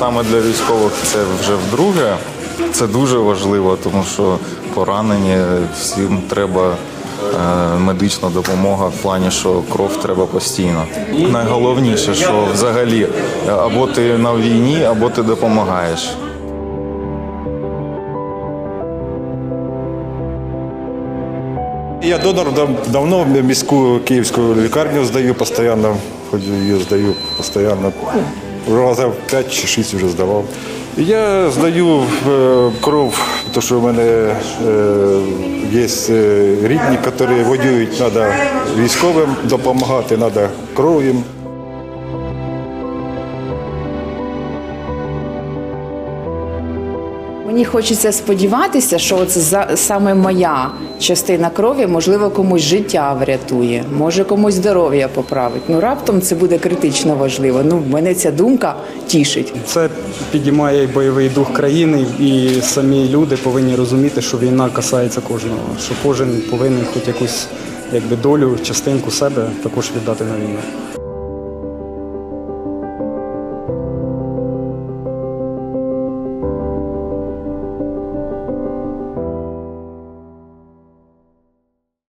саме для військових це вже вдруге. Це дуже важливо, тому що поранені всім треба е, медична допомога в плані, що кров треба постійно. Найголовніше, що взагалі е, або ти на війні, або ти допомагаєш. Я донор давно міську київську лікарню здаю постійно, ходжу її здаю постійно. Разів 5 чи 6 вже здавав. Я здаю е, кров, тому що в мене е, є е, рідні, які воюють, треба військовим допомагати, треба кров їм. Мені хочеться сподіватися, що це саме моя частина крові, можливо, комусь життя врятує, може комусь здоров'я поправить. Ну раптом це буде критично важливо. Ну, мене ця думка тішить. Це підіймає бойовий дух країни, і самі люди повинні розуміти, що війна касається кожного, що кожен повинен хоч якусь якби долю, частинку себе також віддати на війну.